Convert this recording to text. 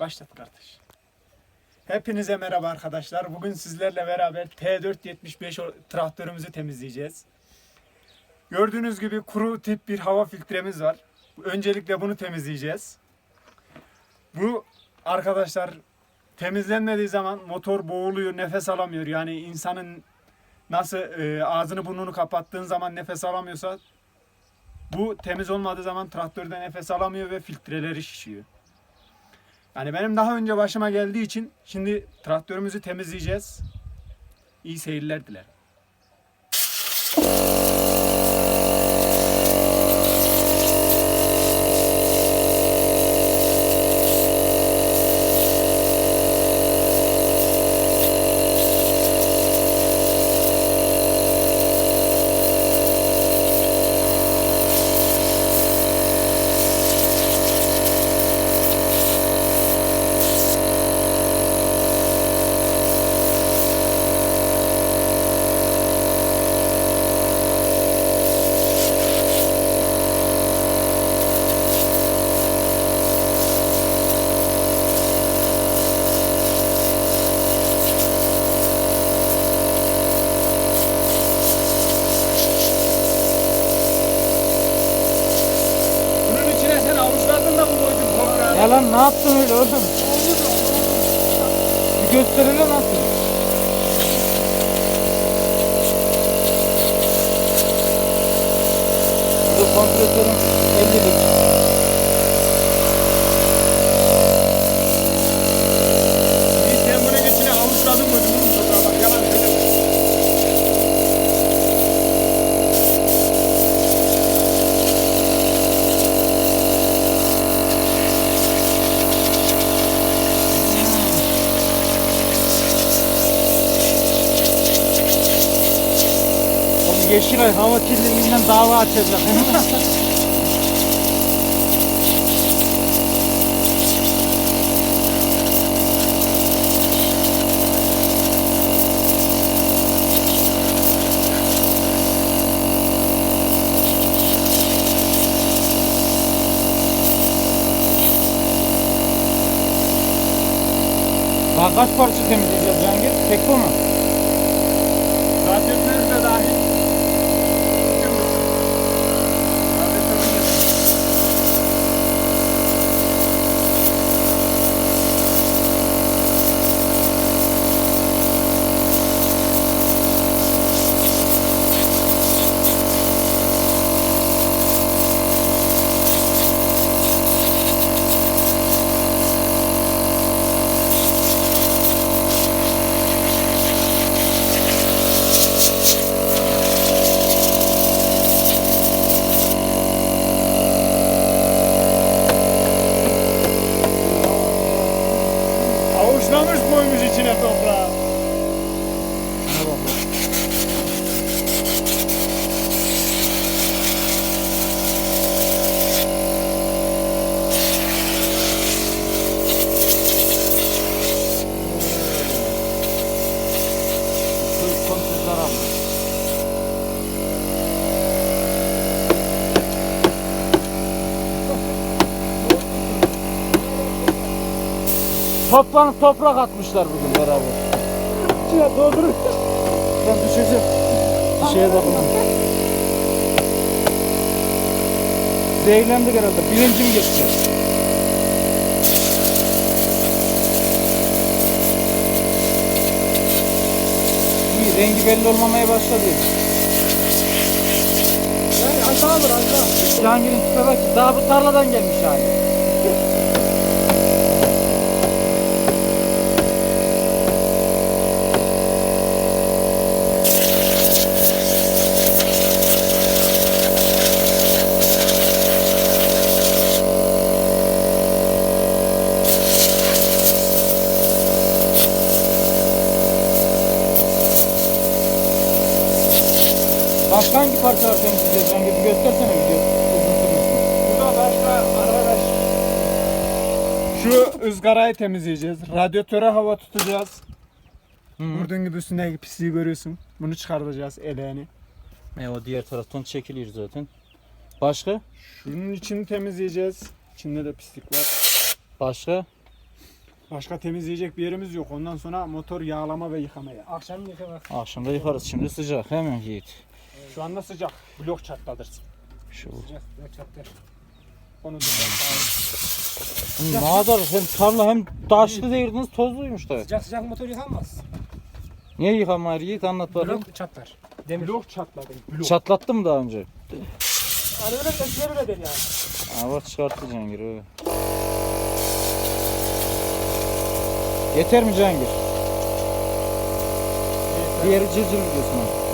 Başlat kardeş. Hepinize merhaba arkadaşlar. Bugün sizlerle beraber T475 o- traktörümüzü temizleyeceğiz. Gördüğünüz gibi kuru tip bir hava filtremiz var. Öncelikle bunu temizleyeceğiz. Bu arkadaşlar temizlenmediği zaman motor boğuluyor, nefes alamıyor. Yani insanın nasıl e, ağzını burnunu kapattığın zaman nefes alamıyorsa bu temiz olmadığı zaman traktörde nefes alamıyor ve filtreleri şişiyor. Yani benim daha önce başıma geldiği için şimdi traktörümüzü temizleyeceğiz. İyi seyirler dilerim. Ya lan ne yaptın öyle oğlum? Bir gösterelim nasıl? Bu kompresörün Yeşilay hava kirliliğinden dava açacak. Daha kaç parça temizleyeceğiz Cihangir? Tek bu mu? Radyatör Vixe, Toplanıp toprak atmışlar bugün beraber. İçine doldurup. Ben düşeceğim. Bir şeye bakın. Zehirlendik herhalde. Bilincim geçti. İyi rengi belli olmamaya başladı. Yani aşağı alır aşağı. Cihangir'in tipe bak daha bu tarladan gelmiş hali. Başka hangi parçalar temizleyeceğiz Cihangir? Bir göstersene video. Uzun sürmesin. Bu da başka arkadaş. Şu ızgarayı temizleyeceğiz. Radyatöre hava tutacağız. Hı. Gördüğün gibi üstündeki pisliği görüyorsun. Bunu çıkartacağız eleğini. E o diğer taraftan çekiliyor zaten. Başka? Şunun içini temizleyeceğiz. İçinde de pislik var. Başka? Başka temizleyecek bir yerimiz yok. Ondan sonra motor yağlama ve yıkamaya. Akşam yıkamak. Akşamda yıkarız. Şimdi sıcak. Hemen Yiğit. Şu anda sıcak. Blok çatladır. Şu. Sıcak sıcak çatlar. Onu da kadar hem tarla hem taşlı değildiniz tozluymuş da. Sıcak sıcak motor yıkanmaz. Niye yıkamayır Yiğit anlat bakayım. Blok çatlar. Demir. Blok çatladı. Blok. Çatlattım daha önce. Hani öyle eskiler öyle der yani. Bak çıkarttı Cihangir öyle. Yeter mi Cihangir? Diğeri cırcır mu?